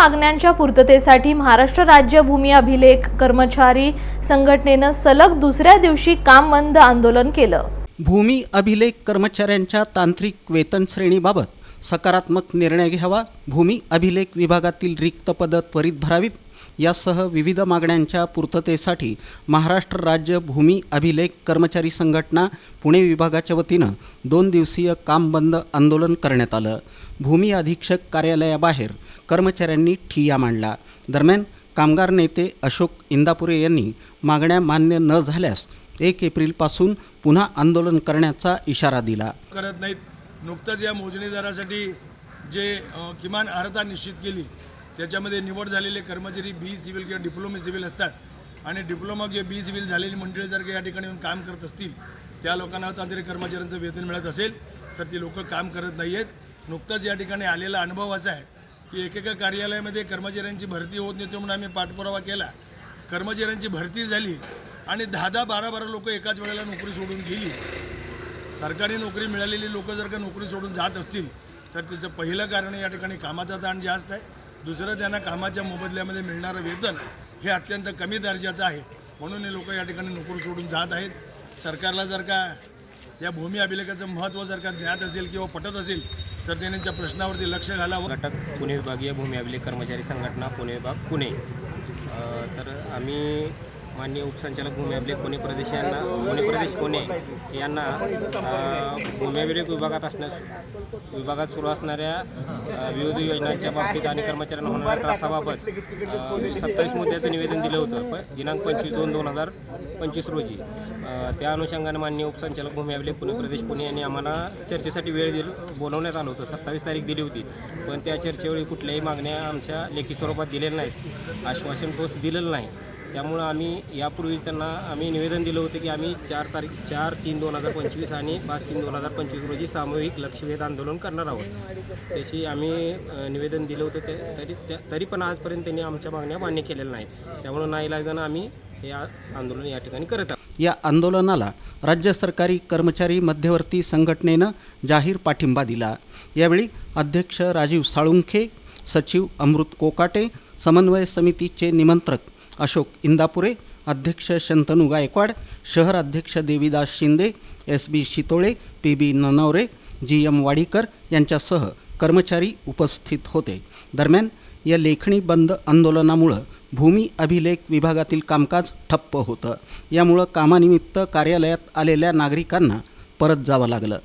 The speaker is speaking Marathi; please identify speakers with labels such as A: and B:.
A: मागण्यांच्या पूर्ततेसाठी महाराष्ट्र राज्य भूमी अभिलेख कर्मचारी संघटनेनं सलग दुसऱ्या दिवशी काम बंद आंदोलन केलं.
B: भूमी अभिलेख कर्मचाऱ्यांच्या तांत्रिक वेतन श्रेणीबाबत सकारात्मक निर्णय घ्यावा भूमी अभिलेख विभागातील रिक्त पदं त्वरित भरावीत यासह विविध मागण्यांच्या पूर्ततेसाठी महाराष्ट्र राज्य भूमी अभिलेख कर्मचारी संघटना पुणे विभागाच्या वतीनं दोन दिवसीय काम बंद आंदोलन करण्यात आलं. भूमी अधीक्षक कार्यालयाबाहेर कर्मचाऱ्यांनी ठिय्या मांडला. दरम्यान कामगार नेते अशोक इंदापुरे यांनी मागण्या मान्य न झाल्यास एक एप्रिलपासून पुन्हा आंदोलन करण्याचा इशारा दिला.
C: करत नाहीत. नुकतंच या मोजणीदारासाठी जे किमान अर्हता निश्चित केली त्याच्यामध्ये निवड झालेले कर्मचारी बी सिव्हिल किंवा डिप्लोमा सिव्हिल असतात. आणि डिप्लोमा किंवा बी सिव्हिल झालेली मंडळी जर का या ठिकाणी येऊन काम करत असतील त्या लोकांना तांत्रिक कर्मचाऱ्यांचं वेतन मिळत असेल तर ती लोक काम करत नाही आहेत नुकताच या ठिकाणी आलेला अनुभव असा आहे की एकेका कार्यालयामध्ये कर्मचाऱ्यांची भरती होत नव्हती म्हणून आम्ही पाठपुरावा केला. कर्मचाऱ्यांची भरती झाली आणि दहा दहा बारा बारा लोक एकाच वेळेला नोकरी सोडून गेली. सरकारी नोकरी मिळालेली लोक जर का नोकरी सोडून जात असतील तर त्याचं पहिलं कारण या ठिकाणी कामाचा ताण जास्त आहे. दुसरं त्यांना कामाच्या मोबदल्यामध्ये मिळणारं वेतन हे अत्यंत कमी दर्जाचं आहे. म्हणून हे लोक या ठिकाणी नोकरी सोडून जात आहेत. सरकारला जर का या भूमी अभिलेखाचं महत्त्व जर का ज्ञात असेल किंवा पटत असेल तर त्यांच्या प्रश्नावरती लक्ष घालावं.
D: घटक पुणे विभागीय भूमी अभिलेख कर्मचारी संघटना पुणे विभाग पुणे. तर आम्ही माननीय उपसंचालक भूमी अभिलेख पुणे प्रदेश यांना पुणे प्रदेश पुणे यांना भूमी अभिलेख विभागात असण्यास विभागात सुरू असणाऱ्या विविध योजनांच्या बाबतीत आणि कर्मचाऱ्यांना होणाऱ्या त्रासाबाबत सत्तावीस मुद्द्याचं निवेदन दिलं होतं. प दिनांक पंचवीस दोन दोन हजार पंचवीस रोजी. त्या अनुषंगाने माननीय उपसंचालक भूमी अभिलेख पुणे प्रदेश पुणे यांनी आम्हाला चर्चेसाठी वेळ दिल बोलवण्यात आलं होतं. सत्तावीस तारीख दिली होती. पण त्या चर्चेवेळी कुठल्याही मागण्या आमच्या लेखी स्वरूपात दिलेल्या नाहीत. आश्वासन ठोस दिलेलं नाही. त्यामुळं आम्ही यापूर्वीच त्यांना आम्ही निवेदन दिलं होतं की आम्ही चार तारीख चार तीन दोन हजार पंचवीस आणि पाच तीन दोन हजार पंचवीस रोजी सामूहिक लक्षवेध आंदोलन करणार आहोत. त्याची आम्ही निवेदन दिलं होतं ते तरी त्या तरी पण आजपर्यंत त्यांनी आमच्या मागण्या मान्य केलेल्या नाहीत. त्यामुळं नाईलाजानं आम्ही हे आंदोलन या ठिकाणी करत आहोत.
B: या आंदोलनाला राज्य सरकारी कर्मचारी मध्यवर्ती संघटनेनं जाहीर पाठिंबा दिला. यावेळी अध्यक्ष राजीव साळुंखे सचिव अमृत कोकाटे समन्वय समितीचे निमंत्रक अशोक इंदापुरे अध्यक्ष शंतनू गायकवाड शहर अध्यक्ष Devidas Shinde S B Shitole P B Nanaware G M Wadikar यांच्यासह कर्मचारी उपस्थित होते. दरम्यान या लेखणी बंद आंदोलनामुळं भूमी अभिलेख विभागातील कामकाज ठप्प होतं. यामुळं कामानिमित्त कार्यालयात आलेल्या नागरिकांना परत जावं लागलं.